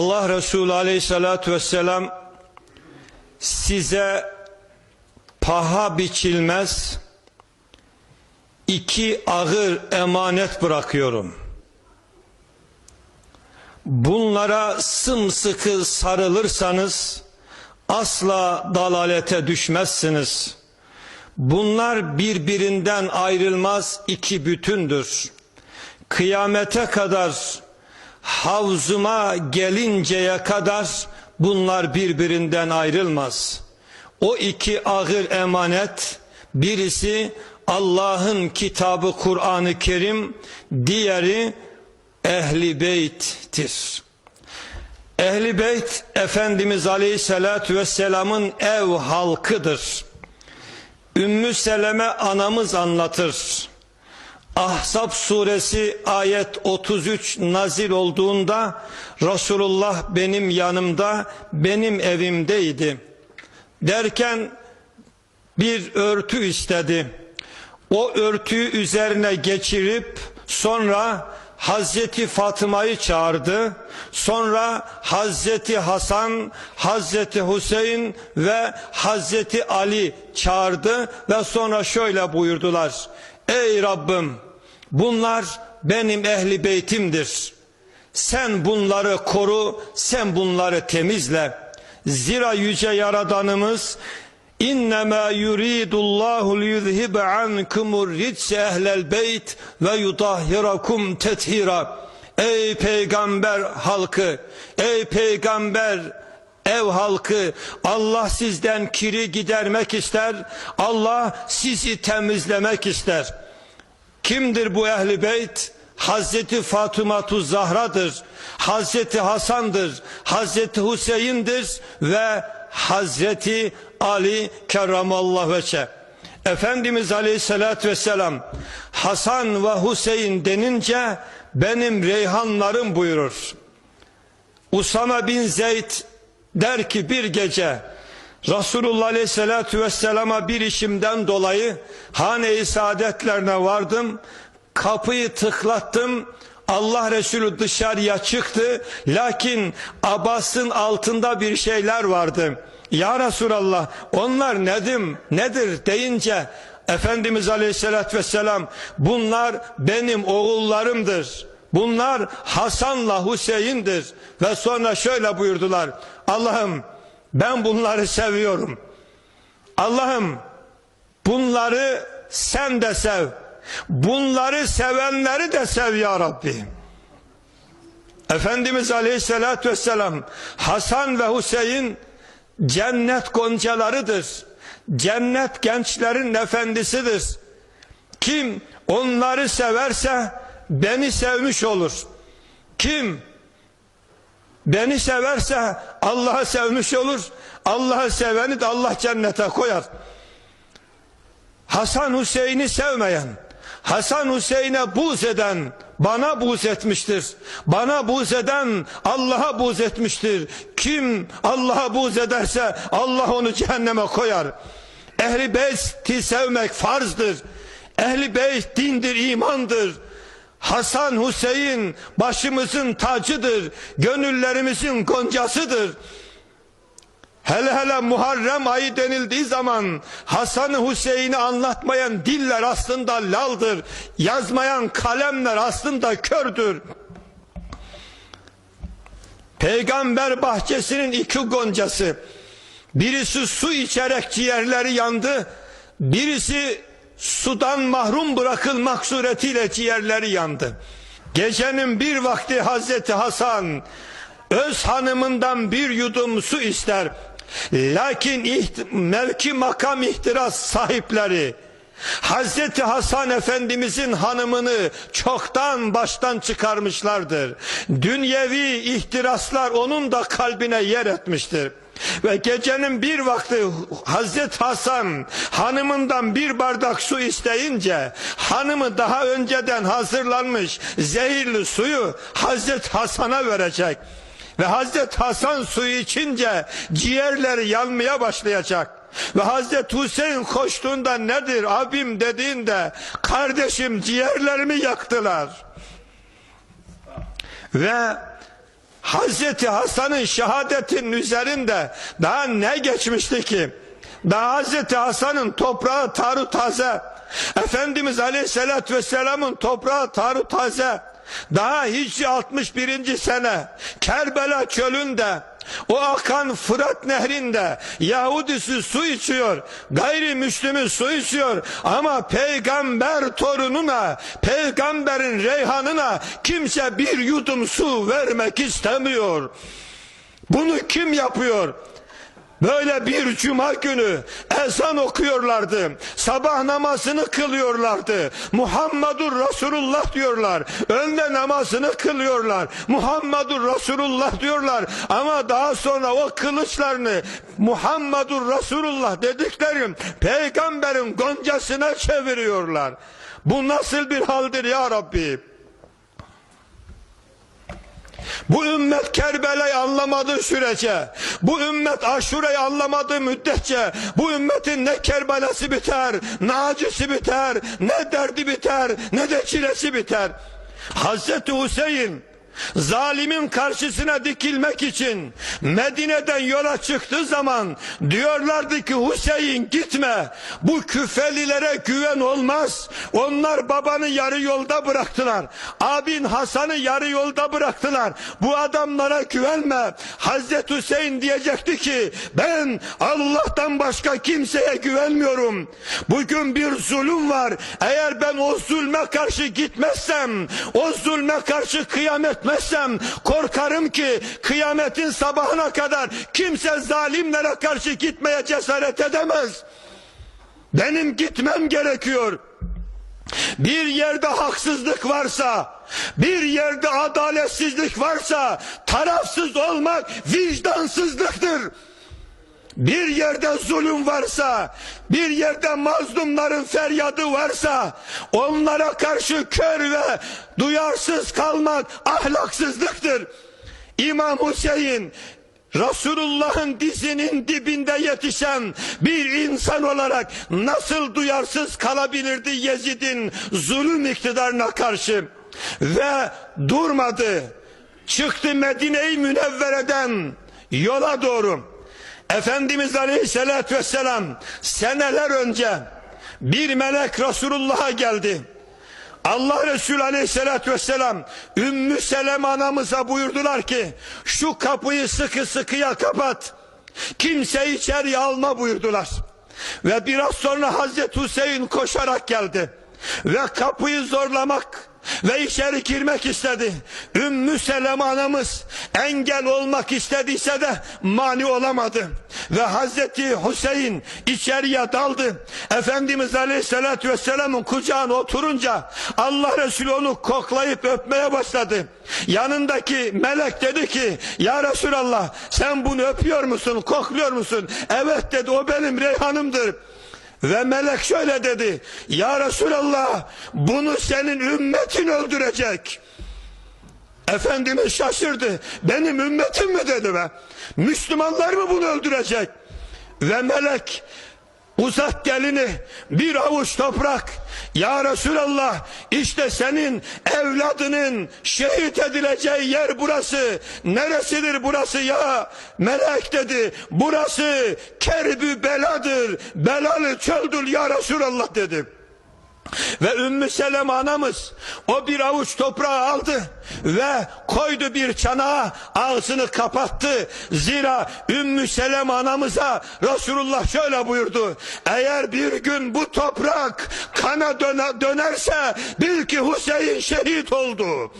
Allah Resulü aleyhissalatü vesselam size paha biçilmez iki ağır emanet bırakıyorum. Bunlara sımsıkı sarılırsanız asla dalalete düşmezsiniz. Bunlar birbirinden ayrılmaz iki bütündür. Kıyamete kadar havzuma gelinceye kadar bunlar birbirinden ayrılmaz. O iki ağır emanet birisi Allah'ın kitabı Kur'an-ı Kerim, diğeri Ehli Beyt'tir. Ehli Beyt Efendimiz Aleyhisselatü Vesselam'ın ev halkıdır. Ümmü Seleme anamız anlatır. Ahzab suresi ayet 33 nazil olduğunda Resulullah benim yanımda benim evimdeydi. Derken bir örtü istedi. O örtüyü üzerine geçirip sonra Hazreti Fatıma'yı çağırdı. Sonra Hazreti Hasan, Hazreti Hüseyin ve Hazreti Ali çağırdı ve sonra şöyle buyurdular. Ey Rabbim bunlar benim ehli beytimdir. Sen bunları koru, sen bunları temizle. Zira yüce yaradanımız İnnemâ yuridullahu liyuzhibe ankumur ritse ehlel beyt ve yutahhirakum tethira. Ey peygamber halkı, ey peygamber ev halkı Allah sizden kiri gidermek ister. Allah sizi temizlemek ister. Kimdir bu ehli beyt? Hazreti Fatımatu Zahra'dır. Hazreti Hasan'dır. Hazreti Hüseyin'dir ve Hazreti Ali kerramallahu veçe. Efendimiz Aleyhisselatü Vesselam Hasan ve Hüseyin denince benim reyhanlarım buyurur. Usama bin Zeyd der ki bir gece Resulullah Aleyhisselatü Vesselam'a bir işimden dolayı hane-i saadetlerine vardım. Kapıyı tıklattım. Allah Resulü dışarıya çıktı. Lakin abasın altında bir şeyler vardı. Ya Resulallah onlar nedim, nedir deyince Efendimiz Aleyhisselatü Vesselam bunlar benim oğullarımdır. Bunlar Hasan'la Hüseyin'dir. Ve sonra şöyle buyurdular. Allah'ım ben bunları seviyorum. Allah'ım bunları sen de sev. Bunları sevenleri de sev ya Rabbi. Efendimiz Aleyhisselatü Vesselam Hasan ve Hüseyin cennet goncalarıdır. Cennet gençlerin efendisidir. Kim onları severse beni sevmiş olur. Kim beni severse Allah'ı sevmiş olur. Allah'ı seveni de Allah cennete koyar. Hasan Hüseyin'i sevmeyen, Hasan Hüseyin'e buz eden bana buz etmiştir. Bana buz eden Allah'a buz etmiştir. Kim Allah'a buz ederse Allah onu cehenneme koyar. Ehli beyti sevmek farzdır. Ehli beyt dindir, imandır. Hasan Hüseyin başımızın tacıdır. Gönüllerimizin goncasıdır. Hele hele Muharrem ayı denildiği zaman Hasan Hüseyin'i anlatmayan diller aslında laldır. Yazmayan kalemler aslında kördür. Peygamber bahçesinin iki goncası. Birisi su içerek ciğerleri yandı. Birisi sudan mahrum bırakılmak suretiyle ciğerleri yandı. Gecenin bir vakti Hazreti Hasan öz hanımından bir yudum su ister. Lakin mevki makam ihtiras sahipleri Hazreti Hasan Efendimizin hanımını çoktan baştan çıkarmışlardır. Dünyevi ihtiraslar onun da kalbine yer etmiştir. Ve gecenin bir vakti Hazreti Hasan hanımından bir bardak su isteyince hanımı daha önceden hazırlanmış zehirli suyu Hazreti Hasan'a verecek. Ve Hazreti Hasan suyu içince ciğerleri yanmaya başlayacak. Ve Hazreti Hüseyin koştuğunda nedir abim dediğinde kardeşim ciğerlerimi yaktılar. Ve Hazreti Hasan'ın şehadetinin üzerinde daha ne geçmişti ki? Daha Hazreti Hasan'ın toprağı taru taze. Efendimiz Aleyhisselatü Vesselam'ın toprağı taru taze. Daha Hicri 61. sene Kerbela çölünde o akan Fırat nehrinde Yahudisi su içiyor, gayrimüslimi su içiyor ama peygamber torununa, peygamberin reyhanına kimse bir yudum su vermek istemiyor. Bunu kim yapıyor? Böyle bir cuma günü ezan okuyorlardı. Sabah namazını kılıyorlardı. Muhammedur Resulullah diyorlar. Önde namazını kılıyorlar. Muhammedur Resulullah diyorlar. Ama daha sonra o kılıçlarını Muhammedur Resulullah dediklerim peygamberin goncasına çeviriyorlar. Bu nasıl bir haldir ya Rabbi? Bu ümmet Kerbela'yı anlamadığı sürece, bu ümmet Aşure'yi anlamadığı müddetçe, bu ümmetin ne Kerbela'sı biter, ne acısı biter, ne derdi biter, ne de çilesi biter. Hazreti Hüseyin, zalimin karşısına dikilmek için Medine'den yola çıktığı zaman diyorlardı ki Hüseyin gitme bu küfelilere güven olmaz. Onlar babanı yarı yolda bıraktılar abin Hasan'ı yarı yolda bıraktılar. Bu adamlara güvenme. Hazreti Hüseyin diyecekti ki ben Allah'tan başka kimseye güvenmiyorum. Bugün bir zulüm var. Eğer ben o zulme karşı gitmezsem o zulme karşı kıyamet etmezsem korkarım ki kıyametin sabahına kadar kimse zalimlere karşı gitmeye cesaret edemez. Benim gitmem gerekiyor. Bir yerde haksızlık varsa, bir yerde adaletsizlik varsa tarafsız olmak vicdansızlıktır. Bir yerde zulüm varsa, bir yerde mazlumların feryadı varsa, onlara karşı kör ve duyarsız kalmak ahlaksızlıktır. İmam Hüseyin Resulullah'ın dizinin dibinde yetişen bir insan olarak nasıl duyarsız kalabilirdi Yezid'in zulüm iktidarına karşı ve durmadı. Çıktı Medine-i Münevvere'den yola doğru. Efendimiz Aleyhisselatü Vesselam seneler önce bir melek Resulullah'a geldi. Allah Resulü Aleyhisselatü Vesselam Ümmü Selem anamıza buyurdular ki şu kapıyı sıkı sıkıya kapat. Kimse içeriye alma buyurdular. Ve biraz sonra Hazreti Hüseyin koşarak geldi. Ve kapıyı zorlamak ve içeri girmek istedi. Ümmü Seleme anamız engel olmak istediyse de mani olamadı. Ve Hazreti Hüseyin içeriye daldı. Efendimiz Aleyhisselatü Vesselam'ın kucağına oturunca Allah Resulü onu koklayıp öpmeye başladı. Yanındaki melek dedi ki ya Resulallah sen bunu öpüyor musun kokluyor musun? Evet dedi o benim reyhanımdır. Ve melek şöyle dedi. Ya Resulallah bunu senin ümmetin öldürecek. Efendimiz şaşırdı. Benim ümmetim mi dedi be. Müslümanlar mı bunu öldürecek? Ve melek uzat gelini bir avuç toprak ya Resulallah işte senin evladının şehit edileceği yer burası. Neresidir burası ya? Melek dedi burası kerbü beladır. Belalı çöldür ya Resulallah dedi ve Ümmü Seleme anamız o bir avuç toprağı aldı ve koydu bir çanağa ağzını kapattı. Zira Ümmü Seleme anamıza Resulullah şöyle buyurdu. Eğer bir gün bu toprak kana dönerse bil ki Hüseyin şehit oldu.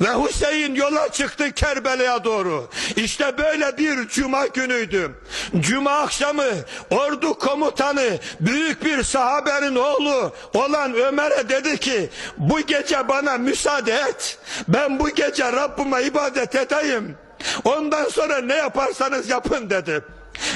Ve Hüseyin yola çıktı Kerbela'ya doğru. İşte böyle bir cuma günüydü. Cuma akşamı ordu komutanı büyük bir sahabenin oğlu olan Ömer'e dedi ki bu gece bana müsaade et. Ben bu gece Rabbime ibadet edeyim. Ondan sonra ne yaparsanız yapın dedi.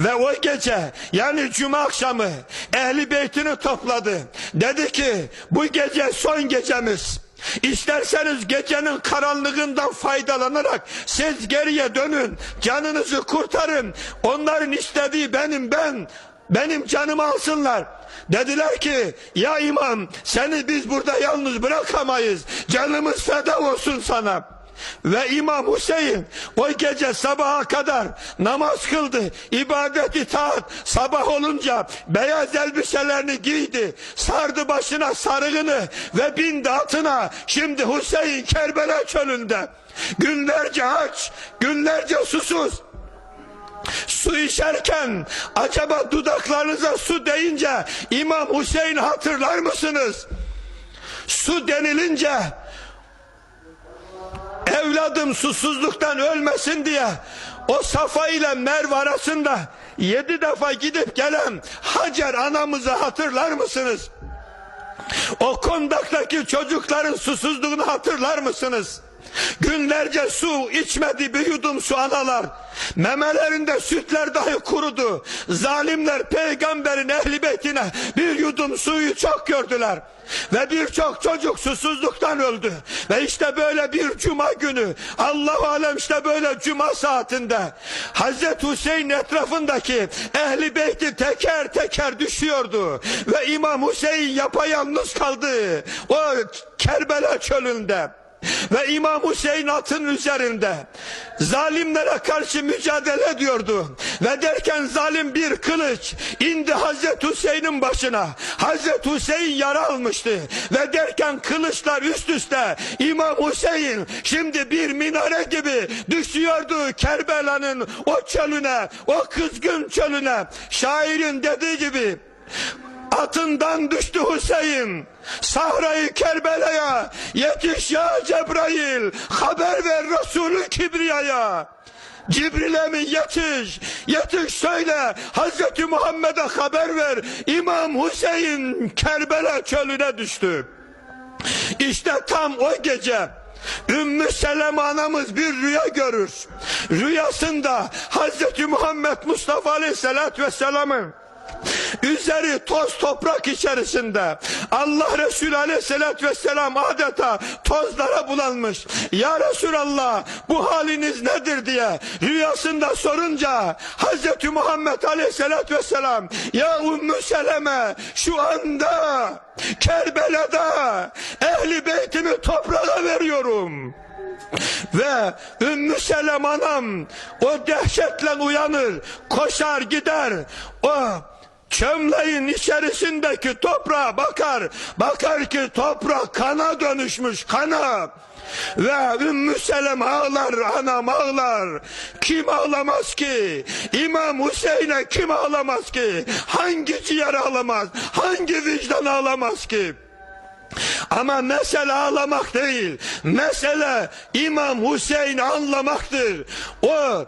Ve o gece yani cuma akşamı ehli beytini topladı. Dedi ki bu gece son gecemiz. İsterseniz gecenin karanlığından faydalanarak siz geriye dönün, canınızı kurtarın. Onların istediği benim ben, benim canımı alsınlar. Dediler ki ya imam seni biz burada yalnız bırakamayız. Canımız feda olsun sana. Ve İmam Hüseyin o gece sabaha kadar namaz kıldı. İbadet itaat sabah olunca beyaz elbiselerini giydi. Sardı başına sarığını ve bindi atına. Şimdi Hüseyin Kerbela çölünde. Günlerce aç, günlerce susuz. Su içerken acaba dudaklarınıza su deyince İmam Hüseyin hatırlar mısınız? Su denilince evladım susuzluktan ölmesin diye o Safa ile Merve arasında yedi defa gidip gelen Hacer anamızı hatırlar mısınız? O kondaktaki çocukların susuzluğunu hatırlar mısınız? Günlerce su içmedi bir yudum su analar. Memelerinde sütler dahi kurudu. Zalimler peygamberin ehli beytine bir yudum suyu çok gördüler. Ve birçok çocuk susuzluktan öldü. Ve işte böyle bir cuma günü Allah alem işte böyle cuma saatinde Hazreti Hüseyin etrafındaki ehli beyti teker teker düşüyordu. Ve İmam Hüseyin yapayalnız kaldı. O Kerbela çölünde. Ve İmam Hüseyin atın üzerinde zalimlere karşı mücadele ediyordu. Ve derken zalim bir kılıç indi Hazreti Hüseyin'in başına. Hazreti Hüseyin yara almıştı. Ve derken kılıçlar üst üste İmam Hüseyin şimdi bir minare gibi düşüyordu Kerbela'nın o çölüne, o kızgın çölüne. Şairin dediği gibi Atından düştü Hüseyin. Sahrayı Kerbela'ya yetiş ya Cebrail. Haber ver Resulü Kibriya'ya. Cibril'e mi yetiş? Yetiş söyle. Hazreti Muhammed'e haber ver. İmam Hüseyin Kerbela çölüne düştü. İşte tam o gece Ümmü Seleme anamız bir rüya görür. Rüyasında Hazreti Muhammed Mustafa Aleyhisselatü Vesselam'ın Üzeri toz toprak içerisinde. Allah Resulü aleyhissalatü vesselam adeta tozlara bulanmış. Ya Resulallah bu haliniz nedir diye rüyasında sorunca Hazreti Muhammed aleyhissalatü vesselam ya Ümmü Seleme şu anda Kerbela'da ehli beytimi toprağa veriyorum. Ve Ümmü Selem anam o dehşetle uyanır, koşar gider. O çömleğin içerisindeki toprağa bakar. Bakar ki toprak kana dönüşmüş kana. Ve Ümmü Selem ağlar, anam ağlar. Kim ağlamaz ki? İmam Hüseyin'e kim ağlamaz ki? Hangi ciğer ağlamaz? Hangi vicdan ağlamaz ki? Ama mesele ağlamak değil. Mesele İmam Hüseyin anlamaktır. O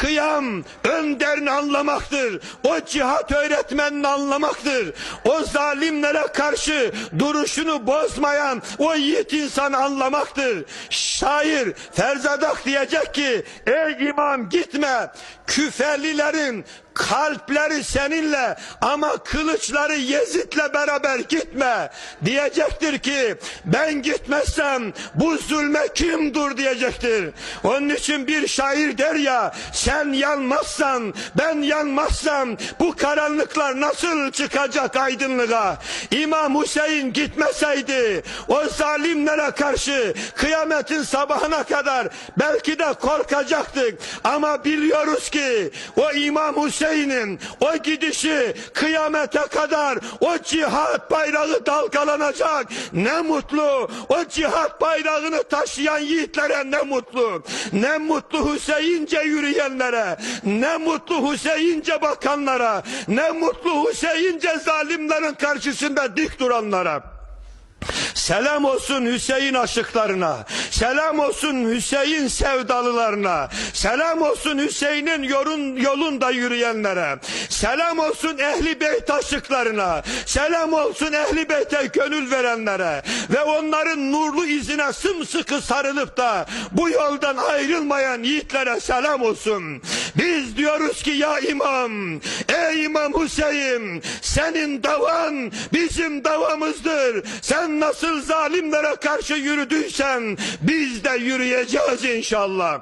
kıyam önderini anlamaktır. O cihat öğretmenini anlamaktır. O zalimlere karşı duruşunu bozmayan o yiğit insanı anlamaktır. Şair Ferzadak diyecek ki ey imam gitme küfelilerin kalpleri seninle ama kılıçları Yezid'le beraber gitme diyecektir ki ben gitmezsem bu zulme kim dur diyecektir. Onun için bir şair der ya sen yanmazsan ben yanmazsam bu karanlıklar nasıl çıkacak aydınlığa? İmam Hüseyin gitmeseydi o zalimlere karşı kıyametin sabahına kadar belki de korkacaktık ama biliyoruz ki o İmam Hüseyin'in o gidişi kıyamete kadar o cihat bayrağı dalgalanacak. Ne mutlu o cihat bayrağını taşıyan yiğitlere ne mutlu. Ne mutlu Hüseyince yürüyenlere. Ne mutlu Hüseyince bakanlara. Ne mutlu Hüseyince zalimlerin karşısında dik duranlara. Selam olsun Hüseyin aşıklarına. Selam olsun Hüseyin sevdalılarına. Selam olsun Hüseyin'in yolun, yolunda yürüyenlere. Selam olsun ehli beyt aşıklarına. Selam olsun ehli beyte gönül verenlere. Ve onların nurlu izine sımsıkı sarılıp da bu yoldan ayrılmayan yiğitlere selam olsun. Biz diyoruz ki ya imam, ey imam Hüseyin, senin davan bizim davamızdır. Sen nasıl zalimlere karşı yürüdüysen biz de yürüyeceğiz inşallah.